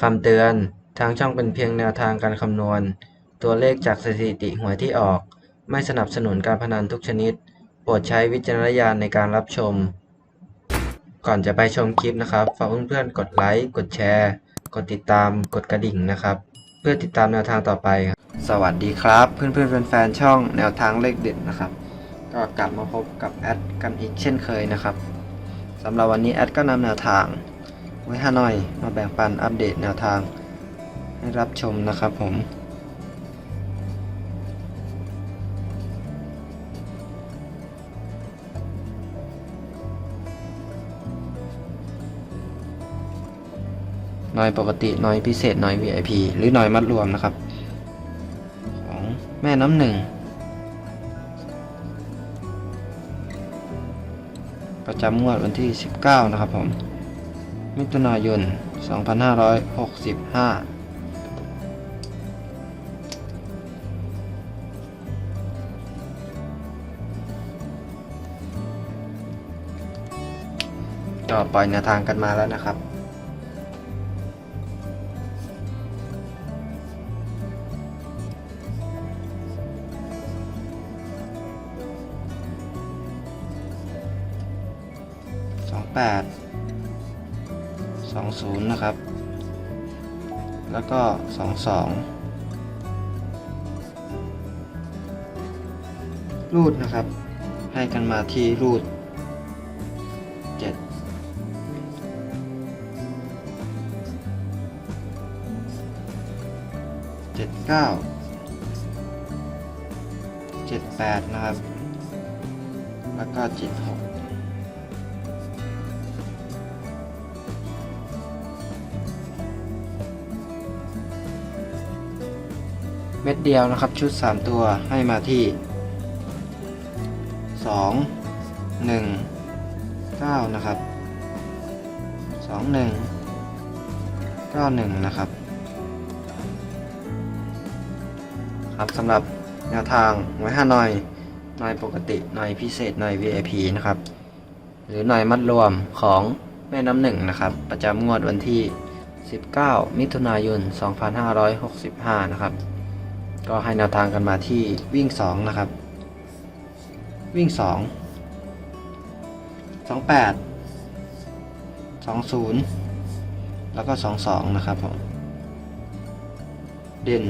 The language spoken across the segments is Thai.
คำเตือน ทางช่องเป็นเพียงแนวทางการคำนวณ ตัวเลขจากสถิติหวยที่ออก ไม่สนับสนุนการพนันทุกชนิด โปรดใช้วิจารณญาณในการรับชม ก่อนจะไปชมคลิปนะครับ ฝากเพื่อนๆ กดไลค์ กดแชร์ กดติดตาม กดกระดิ่งนะครับ เพื่อติดตามแนวทางต่อไป สวัสดีครับ เพื่อนๆแฟนๆช่องแนวทางเลขเด็ดนะครับ ก็กลับมาพบกับแอดกันอีกเช่นเคยนะครับสำหรับวันนี้แอดก็นำแนวทาง ไว้ฮานอย มาแบ่งปันอัปเดตแนวทาง ให้รับชมนะครับผมหน่อยปกติหน่อยพิเศษหน่อย VIP หรือหน่อยมัดรวมนะครับ ของแม่น้ำหนึ่ง ประจำงวดวันที่ 19 นะครับผม มิถุนายน 2565ก็ปล่อยแนวทางกันมาแล้วนะครับ สองแปด สองศูนย์นะครับ แล้วก็สองสองรูดนะครับ ให้กันมาที่รูดเจ็ดเจ็ดเก้าเจ็ดแปดนะครับ แล้วก็เจ็ดหก ม็ดเดียวนะครับชุด 3 ตัวให้มาที่ 2 1 9 นะครับ 2 1 9 1 นะครับ ครับสำหรับแนวทางไว้5หน่อยหน่อยปกติหน่อยพิเศษหน่อย VIP นะครับ หรือหน่อยมัดรวมของแม่น้ำหนึ่งนะครับ ประจำงวดวันที่ 19 มิถุนายน 2565 นะครับ ก็ให้แนวทางกันมาที่วิ่ง 2 นะครับ วิ่ง 2 28 20 แล้วก็ 22 นะครับผมเด่น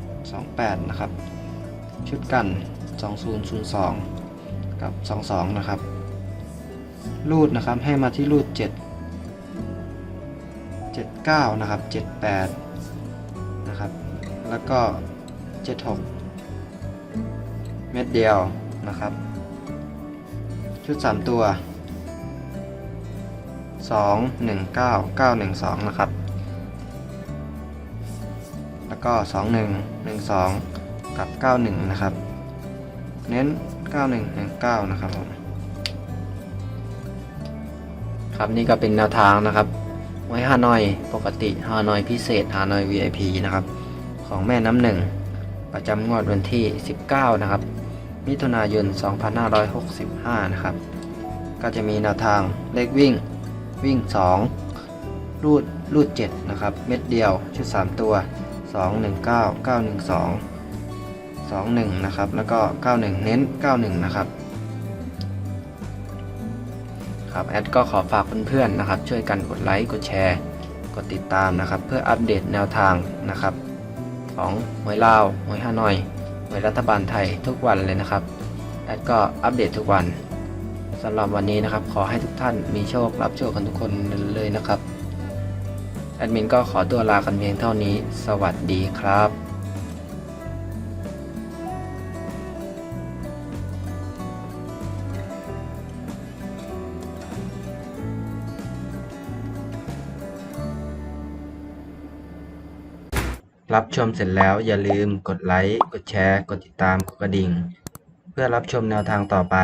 28 นะครับ ชุดกัน 2002 กับ 22 นะครับ รูดนะครับให้มาที่รูด 7 79 นะครับ 78 นะครับ แล้วก็ 76 เม็ดเดียวนะครับ ชุด 3 ตัว 2 1 9 9 1 2 นะครับ แล้วก็ 2 1 1 2 กับ 91 นะครับ เน้น 91 1 9 นะครับผมครับนี่ก็เป็นแนวทางนะครับ ไว้ฮานอยปกติฮานอยพิเศษฮานอย VIP นะครับ ของแม่น้ำหนึ่ง ประจำงวดวันที่ 19 นะครับ มิถุนายน 2565 นะครับ ก็จะมีแนวทางเลขวิ่งวิ่ง 2 รูดรูด 7 นะครับ เม็ดเดียว ชุด 3 ตัว 219 912 21 นะครับ แล้วก็ 91 เน้น 91 นะครับ ครับ แอดก็ขอฝากเพื่อนๆนะครับ ช่วยกันกดไลค์ กดแชร์ กดติดตามนะครับ เพื่ออัปเดตแนวทางนะครับ ของหวยลาวหวยฮานอยหวยรัฐบาลไทยทุกวันเลยนะครับแอดก็อัปเดตทุกวันสำหรับวันนี้นะครับ ขอให้ทุกท่านมีโชครับโชคกันทุกคนเลยนะครับแอดมินก็ขอตัวลากันเพียงเท่านี้ สวัสดีครับ รับชมเสร็จแล้วอย่าลืมกดไลค์ กดแชร์ กดติดตาม กดกระดิ่ง เพื่อรับชมแนวทางต่อไป